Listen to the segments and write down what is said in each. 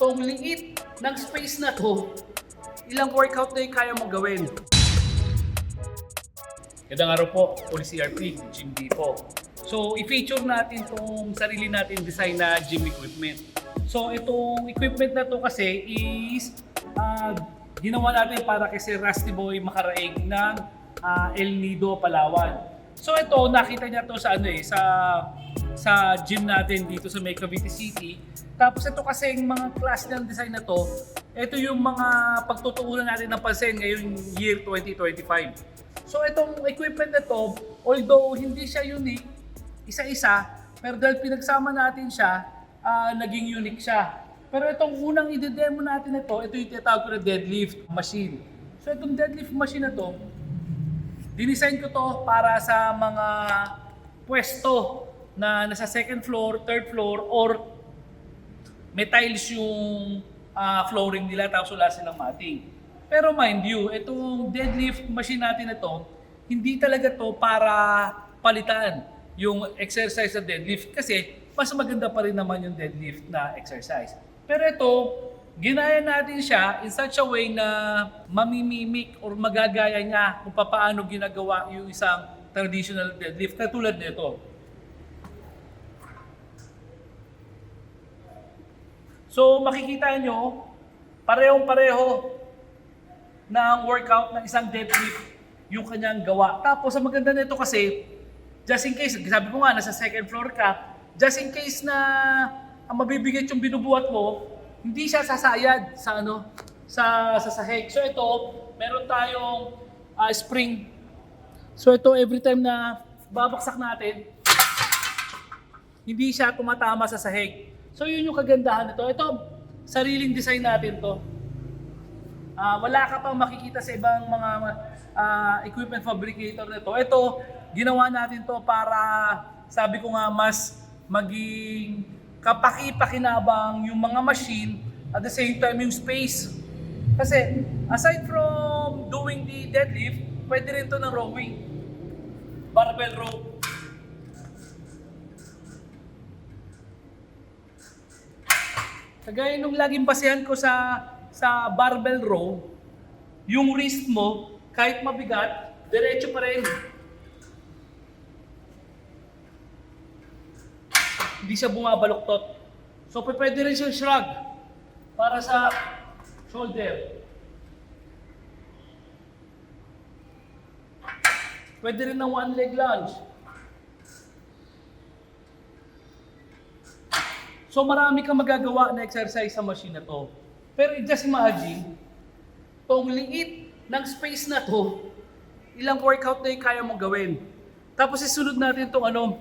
So, liit ng space na to, ilang workout na yung kaya mong gawin. Gandang araw po, Police CRP, Gym D po. So, i-feature natin itong sarili natin design na gym equipment. So, itong equipment na to kasi is ah, ginawa natin para kay si Rusty Boy makaraig ng ah, El Nido, Palawan. So, ito, nakita niya to sa ano eh, sa sa gym natin dito sa May Cavite City. Tapos ito kasi yung mga class ng design na to, ito yung mga pagtutuunan natin ng pansin ngayong year 2025. So itong equipment na to, although hindi siya unique, isa-isa, pero dahil pinagsama natin siya, ah, naging unique siya. Pero itong unang i-demo natin ito, ito yung tinatawag ko na deadlift machine. So itong deadlift machine na to, dinisign ko to para sa mga pwesto na nasa second floor, third floor, or may tiles yung ah, flooring nila tapos wala silang mating. Pero mind you, itong deadlift machine natin na to, hindi talaga to para palitan yung exercise sa deadlift kasi mas maganda pa rin naman yung deadlift na exercise. Pero ito, ginaya natin siya in such a way na mamimimik or magagaya niya kung paano ginagawa yung isang traditional deadlift katulad nito. So makikita nyo, parehong-pareho ng workout ng isang deadlift yung kanyang gawa. Tapos ang maganda nito kasi, just in case, sabi ko nga, nasa second floor ka, just in case na ang mabibigat yung binubuhat mo, hindi siya sasayad sa ano, sa sa sahig. So ito, meron tayong ah, spring. So ito, every time na babaksak natin, hindi siya tumatama sa sahig. So yun yung kagandahan nito. Ito, sariling design natin to. Ah, wala ka pang makikita sa ibang mga ah, equipment fabricator nito. Ito, ginawa natin to para sabi ko nga mas maging kapaki-pakinabang yung mga machine at the same time yung space. Kasi aside from doing the deadlift, pwede rin to ng rowing. Barbell row. Kagaya nung laging basehan ko sa sa barbell row, yung wrist mo, kahit mabigat, diretso pa rin. Hindi siya bumabaluktot. So pwede rin siyang shrug para sa shoulder. Pwede rin ng one leg lunge. So marami kang magagawa na exercise sa machine na to. Pero just imagine, tong liit ng space na to, ilang workout na yung kaya mong gawin. Tapos isunod natin tong ano,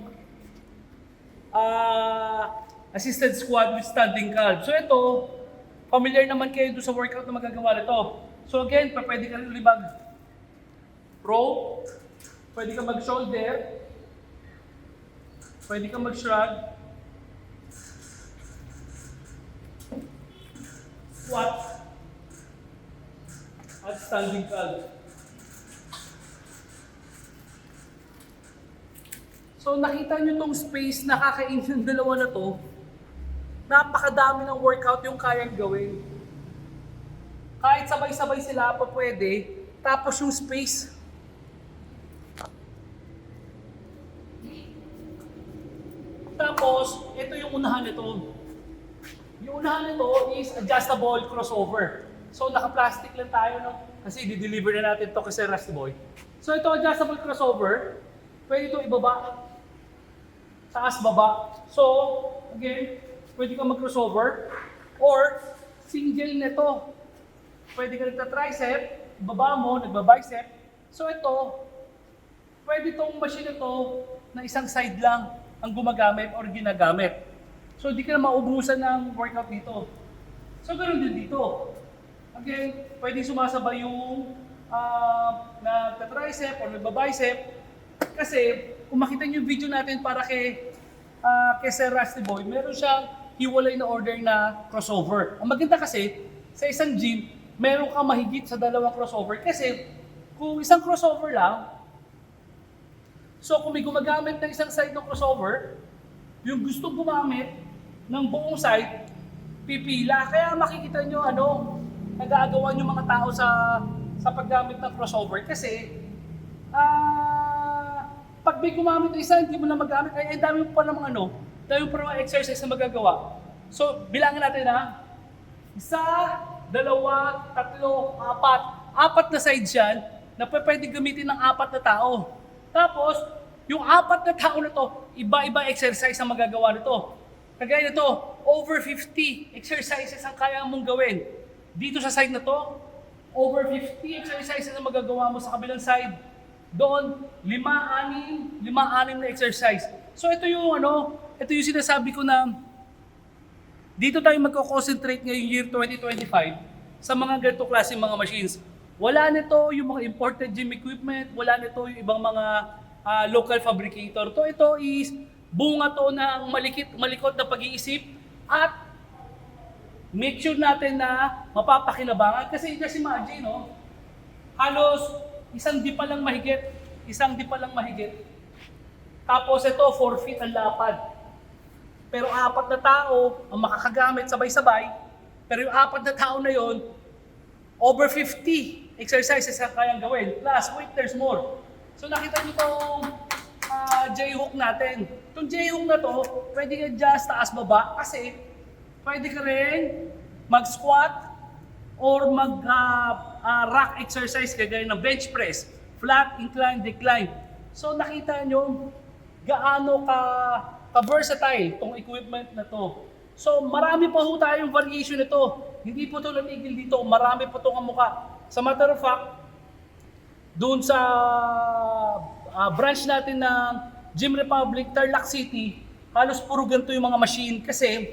ah, assisted squat with standing calf. So ito, familiar naman kayo doon sa workout na magagawa nito. So again, pwede ka rin ulibag. Row, pwede ka mag-shoulder, pwede ka mag-shrug, squat, at standing calf. So nakita nyo tong space na kakain yung dalawa na to, napakadami ng workout yung kayang gawin. Kahit sabay-sabay sila pa pwede, tapos yung space. Tapos, ito yung unahan nito. Yung unahan nito is adjustable crossover. So naka-plastic lang tayo no? kasi di-deliver na natin to kasi Rusty Boy. So ito adjustable crossover, pwede ito ibaba. Taas baba. So again, pwede ka mag-crossover or single nito. Pwede ka nagta-tricep, baba mo, nagba-bicep. So ito, pwede itong machine ito na isang side lang ang gumagamit or ginagamit. So di ka na maubusan ng workout dito. So ganoon din dito. Again, pwede sumasabay yung uh, nagta-tricep or nagba-bicep. Kasi kung makita niyo yung video natin para kay uh, kay Sir Rusty Boy, meron siyang hiwalay na order na crossover. Ang maganda kasi, sa isang gym, meron kang mahigit sa dalawang crossover. Kasi kung isang crossover lang, so kung may gumagamit ng isang side ng crossover, yung gustong gumamit ng buong side, pipila. Kaya makikita nyo ano, nag-aagawan yung mga tao sa sa paggamit ng crossover kasi ah pag may gumamit ng isa, hindi mo na magamit, ay ang dami pa ng ano, dami pa ng mga exercise na magagawa. So, bilangin natin ha. Isa, dalawa, tatlo, apat. Apat na sides yan na pwede gamitin ng apat na tao. Tapos, yung apat na tao na to, iba-iba exercise ang magagawa nito. Kagaya nito, over 50 exercises ang kaya mong gawin. Dito sa side na to, over 50 exercises ang magagawa mo sa kabilang side. Doon, lima, anim, lima, anim na exercise. So ito yung ano, ito yung sinasabi ko na dito tayo magko-concentrate ngayong year 2025 sa mga ganito klase mga machines. Wala nito yung mga imported gym equipment, wala nito yung ibang mga ah, local fabricator. To ito is bunga to ng malikit, malikot na pag-iisip at make sure natin na mapapakinabangan. Kasi just imagine, no? halos isang di pa lang mahigit, isang di pa lang mahigit. Tapos ito, 4 feet ang lapad. Pero apat na tao ang makakagamit sabay-sabay. Pero yung apat na tao na yon, over 50 exercises ang kayang gawin. Plus, wait, there's more. So nakita niyo itong J-hook natin. Itong J-hook na to, pwede ka just taas baba kasi pwede ka rin mag-squat or mag ah, rack exercise kagaya ng bench press, flat, incline, decline. So nakita nyo gaano ka ka-versatile tong equipment na to. So marami pa ho tayong variation nito. Hindi po to natigil dito, marami pa to kamukha. Sa matter of fact, doon sa ah, branch natin ng Gym Republic, Tarlac City, halos puro ganito yung mga machine kasi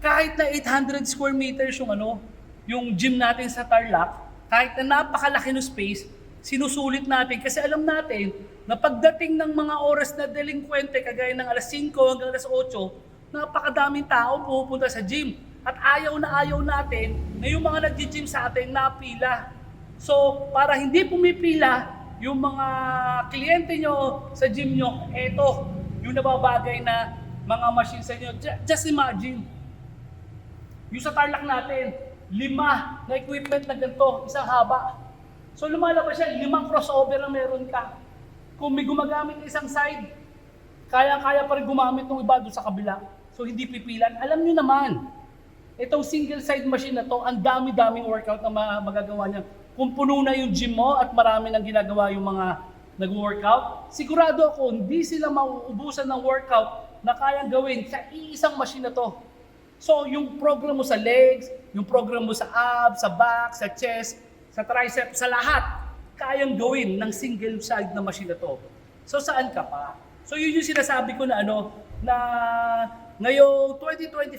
kahit na 800 square meters yung ano, yung gym natin sa Tarlac, kahit na napakalaki ng space, sinusulit natin kasi alam natin na pagdating ng mga oras na delinkwente kagaya ng alas 5 hanggang alas 8, napakadaming tao pupunta sa gym. At ayaw na ayaw natin na yung mga nag-gym sa atin napila. So, para hindi pumipila yung mga kliyente nyo sa gym nyo, eto, yung nababagay na mga machine sa inyo. Ju- Just imagine, yung sa Tarlac natin, lima na equipment na ganito, isang haba. So lumalabas yan, limang crossover ang meron ka. Kung may gumagamit ng isang side, kaya-kaya pa rin gumamit ng iba doon sa kabila. So hindi pipilan. Alam nyo naman, itong single side machine na to, ang dami-daming workout na ma- magagawa niya. Kung puno na yung gym mo at marami nang ginagawa yung mga nag-workout, sigurado ako hindi sila mauubusan ng workout na kayang gawin sa iisang machine na to. So, yung program mo sa legs, yung program mo sa abs, sa back, sa chest, sa tricep, sa lahat, kayang gawin ng single side na machine na to. So, saan ka pa? So, yun yung sinasabi ko na ano, na ngayong 2025,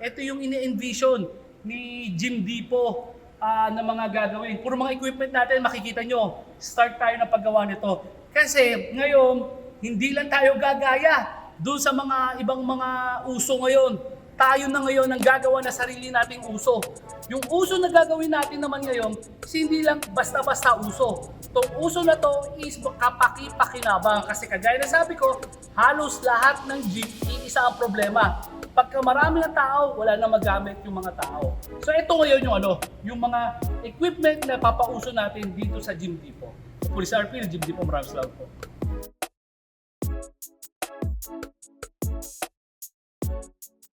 ito yung ini-envision ni Jim Dipo ah, na mga gagawin. Puro mga equipment natin, makikita nyo, start tayo ng paggawa nito. Kasi ngayon, hindi lang tayo gagaya doon sa mga ibang mga uso ngayon tayo na ngayon ang gagawa na sarili nating uso. Yung uso na gagawin natin naman ngayon, hindi lang basta-basta uso. Itong uso na to is kapaki-pakinabang kasi kagaya na sabi ko, halos lahat ng gym, iisa ang problema. Pagka marami ng tao, wala na magamit yung mga tao. So ito ngayon yung ano, yung mga equipment na papauso natin dito sa Gym Depot. Police RP, Gym Depot, maraming salamat po.